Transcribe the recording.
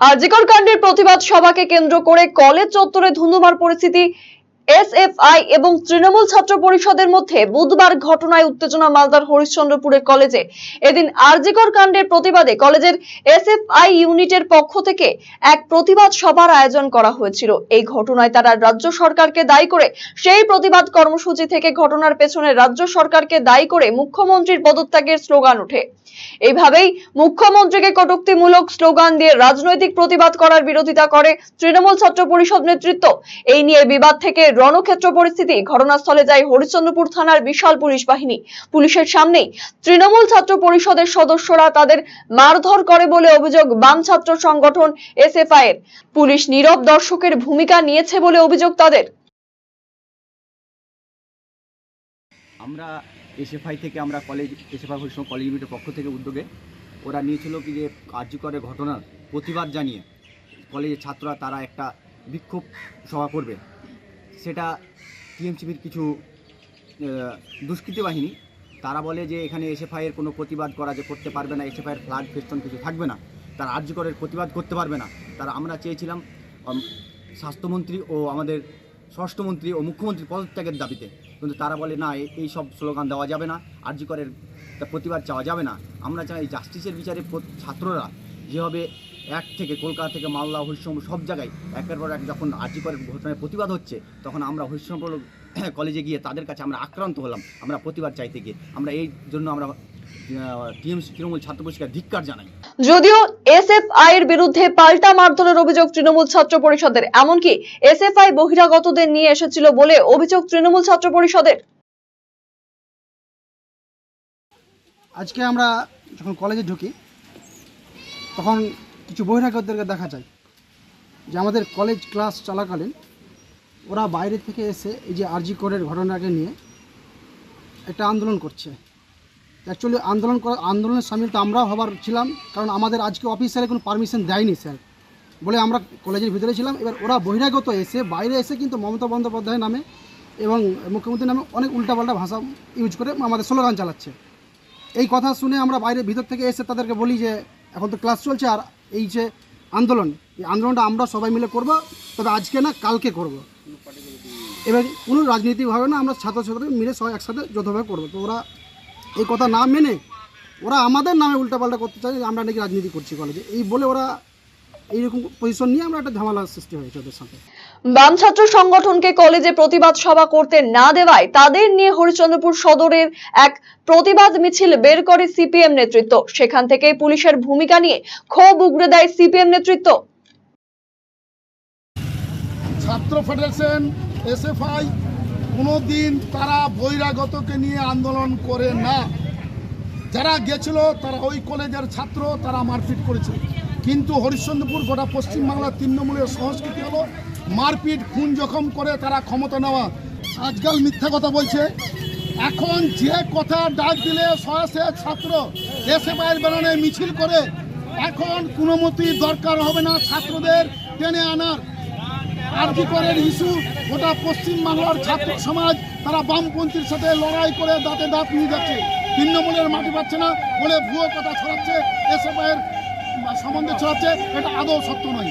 আরজিকর কাণ্ডের প্রতিবাদ সভাকে কেন্দ্র করে কলেজ চত্বরে ধুন্ধুমার পরিস্থিতি এসএফআই এবং তৃণমূল ছাত্র পরিষদের মধ্যে বুধবার ঘটনায় উত্তেজনা মালদার হরিশ্চন্দ্রপুরের কলেজে। এদিন আরজিকর কাণ্ডের প্রতিবাদে কলেজের এসএফআই ইউনিটের পক্ষ থেকে এক প্রতিবাদ সভার আয়োজন করা হয়েছিল। এই ঘটনায় তারা রাজ্য সরকারকে দায়ী করে সেই প্রতিবাদ কর্মসূচি থেকে ঘটনার পেছনে রাজ্য সরকারকে দায়ী করে মুখ্যমন্ত্রীর পদত্যাগের স্লোগান ওঠে। এইভাবেই মুখ্যমন্ত্রীকে কটুক্তিমূলক স্লোগান দিয়ে রাজনৈতিক প্রতিবাদ করার বিরোধিতা করে তৃণমূল ছাত্র পরিষদ নেতৃত্ব। এই নিয়ে বিবাদ থেকে রণক্ষেত্র পরিস্থিতি, ঘটনাস্থলে যায় হরিশ্চন্দ্রপুর থানার বিশাল পুলিশ বাহিনী। পুলিশের সামনেই তৃণমূল ছাত্র পরিষদের সদস্যরা তাদের মারধর করে বলে অভিযোগ বাম ছাত্র সংগঠন এসএফআই এর। পুলিশ নীরব দর্শকের ভূমিকা নিয়েছে বলে অভিযোগ তাদের। আমরা এসএফআই থেকে আমরা কলেজ এসএফআই হরিশঙ্কর কলেজ ইউনিটের পক্ষ থেকে উদ্যোগে ওরা নিয়েছিল কি যে কার্যকরের ঘটনার প্রতিবাদ জানিয়ে কলেজের ছাত্ররা তারা একটা বিক্ষোভ সভা করবে। সেটা টিএমসিবির কিছু দুষ্কৃতী বাহিনী। তারা বলে যে এখানে এসএফআইয়ের কোনো প্রতিবাদ করা যে করতে পারবে না, এসএফআইয়ের ফ্ল্যাগ ফেস্টন কিছু থাকবে না। তারা আর্যকরের প্রতিবাদ করতে পারবে না। তারা আমরা চেয়েছিলাম স্বাস্থ্যমন্ত্রী ও আমাদের স্বরাষ্ট্রমন্ত্রী ও মুখ্যমন্ত্রী পদত্যাগের দাবিতে। কিন্তু তারা বলে, না এই সব স্লোগান দেওয়া যাবে না। আর্যিকরের প্রতিবাদ চাওয়া যাবে না। আমরা চাই জাস্টিসের বিচারে ছাত্ররা যেভাবে এক থেকে কলকাতা থেকে মালদা হরিশ্চন্দ্র সব জায়গায় একের পর এক যখন আর্যিকরের ঘটনায় প্রতিবাদ হচ্ছে তখন আমরা হরিশ্চন্দ্র কলেজে গিয়ে তাদের কাছে আমরা আক্রান্ত হলাম আমরা প্রতিবাদ চাইতে গিয়ে। আমরা এই জন্য আমরা টিএমসি তৃণমূল ছাত্র পরিষদের ধিক্কার জানাই। যদিও এসএফআই এর বিরুদ্ধে পাল্টা মারধরের অভিযোগ তৃণমূল ছাত্র পরিষদের এমনকি এসএফআই বহিরাগতদের নিয়ে এসেছিল বলে অভিযোগ তৃণমূল ছাত্র পরিষদের। আজকে আমরা যখন কলেজে ঢুকি তখন কিছু বহিরাগতদেরকে দেখা যায় যে আমাদের কলেজ ক্লাস চলাকালীন ওরা বাইরে থেকে এসে এই যে আরজি করের ঘটনাকে নিয়ে একটা আন্দোলন করছে। অ্যাকচুয়ালি আন্দোলন করা, আন্দোলনের সামিল তো আমরাও হবার ছিলাম, কারণ আমাদের আজকে অফিসারে কোনো পারমিশন দেয়নি স্যার বলে আমরা কলেজের ভিতরে ছিলাম, এবার ওরা বহিরাগত এসে, বাইরে এসে কিন্তু মমতা বন্দ্যোপাধ্যায় নামে এবং মুখ্যমন্ত্রী নামে অনেক উল্টাপাল্টা ভাষা ইউজ করে আমাদের স্লোগান চালাচ্ছে। এই কথা শুনে আমরা বাইরে ভিতর থেকে এসে তাদেরকে বলি যে এখন তো ক্লাস চলছে আর এই যে আন্দোলন, এই আন্দোলনটা আমরা সবাই মিলে করব, তবে আজকে না কালকে করব। এবার কোনো রাজনীতিভাবে না আমরা ছাত্রছাত্রী মিলে সবাই একসাথে যৌথভাবে করব। তো ওরা এই কথা না মেনে ওরা আমাদের নামে উল্টাপাল্টা করতে চায় আমরা নাকি রাজনীতি করছি কলেজে এই বলে ওরা এইরকম পজিশন নিয়ে আমরা একটা ঝামেলার সৃষ্টি হয়েছে ওদের সাথে। বাম ছাত্র সংগঠনকে কলেজে প্রতিবাদ সভা করতে না দেওয়ায় তাদের নিয়ে হরিচন্দ্রপুর সদরের এক প্রতিবাদ মিছিল বের করে সিপিএম নেতৃত্ব। সেখান থেকে পুলিশের ভূমিকা নিয়ে ক্ষোভ উগড়ে দেয় সিপিএম নেতৃত্ব। ছাত্র ফেডারেশন, এসএফআই কোনো দিন তারা বহিরাগতকে নিয়ে আন্দোলন করে না। যারা গেছিল, তারা ওই কলেজের ছাত্র, তারা মারপিট করেছে। কিন্তু হরিশ্চন্দ্রপুর গোটা পশ্চিমবাংলার তৃণমূলের সংস্কৃতি হলো মারপিট, খুন জখম করে তারা ক্ষমতা নেওয়া। আজকাল মিথ্যা কথা বলছে। এখন যে কথা ডাক দিলে সয়াসে ছাত্র এসএফআইয়ের বেড়ানে মিছিল করে, এখন কোনো মতেই দরকার হবে না ছাত্রদের টেনে আনার। আর্থিকরের ইস্যু? গোটা পশ্চিমবাংলার ছাত্র সমাজ, তারা বামপন্থীর সাথে লড়াই করে দাঁতে দাঁত নিয়ে যাচ্ছে। তৃণমূলের মাটি পাচ্ছে না বলে ভুয়ো কথা ছড়াচ্ছে এসএফআইয়ের সম্বন্ধে ছড়াচ্ছে, এটা আদৌ সত্য নয়।